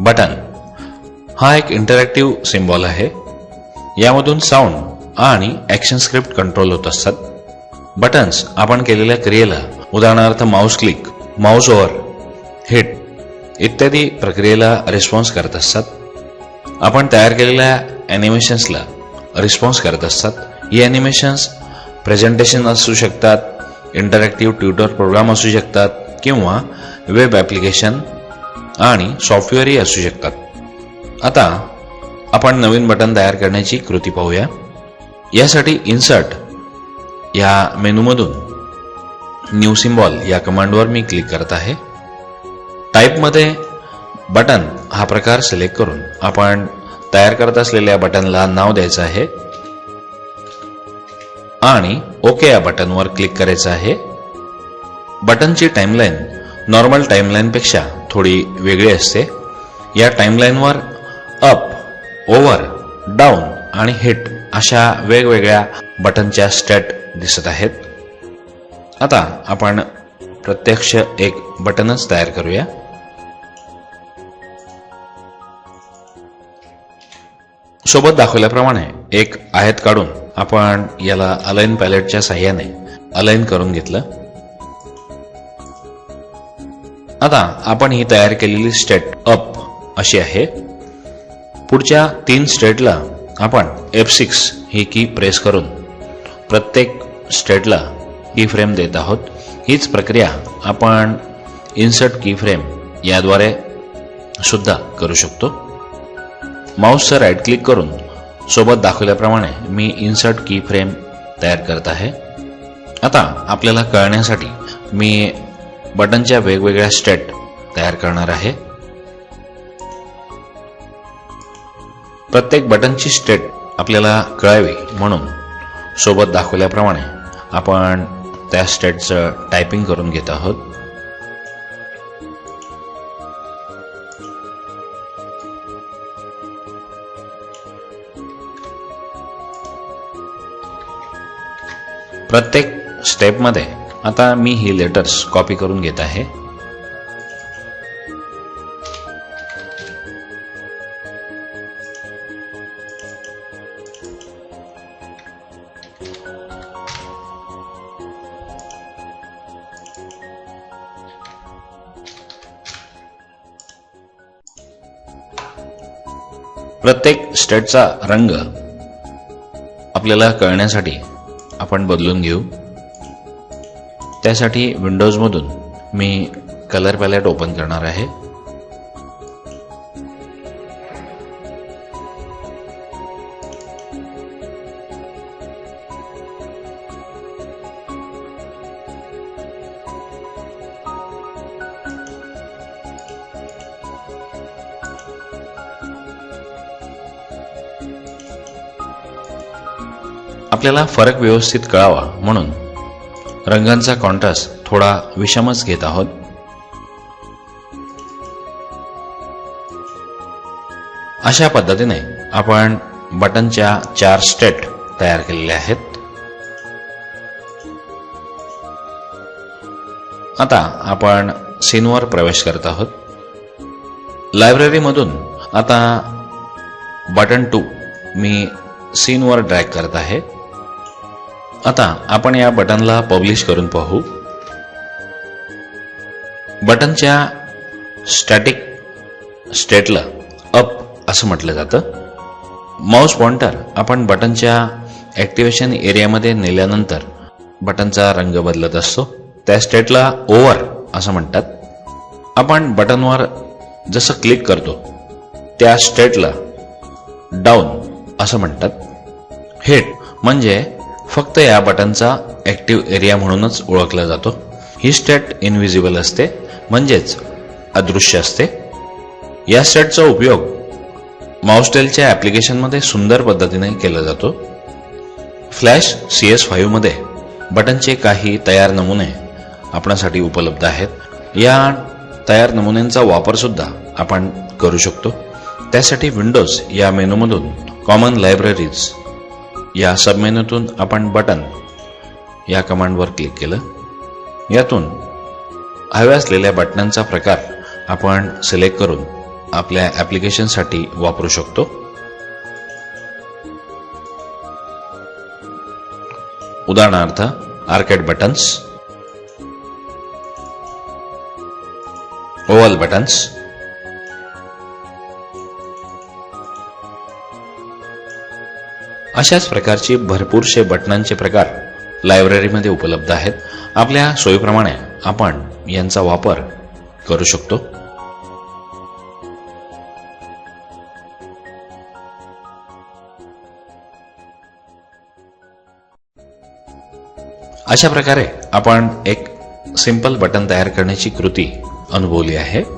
Button. हा एक interactive symbol आहे. यामधून साऊंड आणि ॲक्शन स्क्रिप्ट कंट्रोल होत असतात. बटन्स आपण केलेल्या क्रियेला उदाहरणार्थ mouse click mouse over hit इत्यादी प्रक्रियेला रिस्पॉन्स करत असतात. आपण तयार केलेल्या ॲनिमेशन्सला रिस्पॉन्स करत असतात. ही ॲनिमेशन्स प्रेझेंटेशन असू शकतात इंटरॅक्टिव्ह ट्युटर प्रोग्राम असू शकतात किंवा वेब ॲप्लिकेशन आणि सॉफ्टवेअरही असू शकतात. आता आपण नवीन बटन तयार करण्याची कृती पाहूया. यासाठी इन्सर्ट या मेनूमधून न्यू सिम्बॉल या कमांडवर मी क्लिक करत आहे. टाईपमध्ये बटन हा प्रकार सिलेक्ट करून आपण तयार करत असलेल्या बटनला नाव द्यायचं आहे. आणि ओके या बटनवर क्लिक करायचं आहे. बटनची टाईमलाईन नॉर्मल टाईमलाईनपेक्षा थोडी वेगळी असते. या टाइमलाईनवर अप ओव्हर डाऊन आणि हिट अशा वेगवेगळ्या बटनच्या स्टॅट दिसत आहेत. आता आपण प्रत्यक्ष एक बटनच तयार करूया. सोबत दाखवल्याप्रमाणे एक आयत काढून आपण याला अलाइन पॅलेटच्या साह्याने अलाइन करून घेतलं. आता आपण ही तयार केलेली स्टेट अप अशी आहे. पुढच्या तीन स्टेटला आपण एफ सिक्स ही की प्रेस करून प्रत्येक स्टेटला की फ्रेम देत आहोत. हीच प्रक्रिया आपण इन्सर्ट की फ्रेम याद्वारे सुद्धा करू शकतो. माऊसचं राईट क्लिक करून सोबत दाखवल्याप्रमाणे मी इन्सर्ट की फ्रेम तयार करत आहे. आता आपल्याला कळण्यासाठी मी बटनच्या वेगवेगळ्या स्टेट तयार करणार आहे. प्रत्येक बटनची स्टेट आपल्याला कळावी म्हणून सोबत दाखवल्याप्रमाणे आपण त्या स्टेटचं टायपिंग करून घेत आहोत. प्रत्येक स्टेपमध्ये आता मी ही लेटर्स कॉपी करून घेत आहे. प्रत्येक स्टेटचा रंग आपल्याला कळण्यासाठी आपण बदलून घेऊ. त्यासाठी विंडोजमधून मी कलर पॅलेट ओपन करणार आहे. आपल्याला फरक व्यवस्थित कळावा म्हणून रंगांचा कॉन्ट्रास्ट थोडा विषमच घेत आहोत. अशा पद्धतीने आपण बटनच्या चार स्टेट तयार केलेल्या आहेत. आता आपण सीनवर प्रवेश करत आहोत. लायब्ररीमधून आता बटन टू मी सीनवर ड्रॅग करत आहे. आता आपण या बटनला पब्लिश करून पाहू. बटनच्या स्टॅटिक स्टेटला अप असं म्हटलं जातं. माऊस पॉइंटर आपण बटनच्या ॲक्टिवेशन एरियामध्ये नेल्यानंतर बटनचा रंग बदलत असतो. त्या स्टेटला ओवर असं म्हणतात. आपण बटनवर जसं क्लिक करतो त्या स्टेटला डाऊन असं म्हणतात. हेट म्हणजे फक्त या बटनचा ॲक्टिव्ह एरिया म्हणूनच ओळखला जातो. ही स्टेट इनव्हिजिबल असते म्हणजेच अदृश्य असते. या स्टेटचा उपयोग माउस्टेलच्या ॲप्लिकेशनमध्ये सुंदर पद्धतीने केला जातो. फ्लॅश सी एस फाईव्हमध्ये बटनचे काही तयार नमुने आपणासाठी उपलब्ध आहेत. या तयार नमुन्यांचा वापरसुद्धा आपण करू शकतो. त्यासाठी विंडोज या मेनूमधून कॉमन लायब्ररीज या सबमेनूतून आपण बटन या कमांडवर क्लिक केलं. यातून हव्या असलेल्या बटनांचा प्रकार आपण सिलेक्ट करून आपल्या ॲप्लिकेशनसाठी वापरू शकतो. उदाहरणार्थ आर्केड बटन्स ओवल बटन्स अशाच प्रकारचे भरपूरशे बटनांचे प्रकार लायब्ररीमध्ये उपलब्ध आहेत. आपल्या सोयीप्रमाणे आपण यांचा वापर करू शकतो. अशा प्रकारे आपण एक सिंपल बटन तयार करण्याची कृती अनुभवली आहे.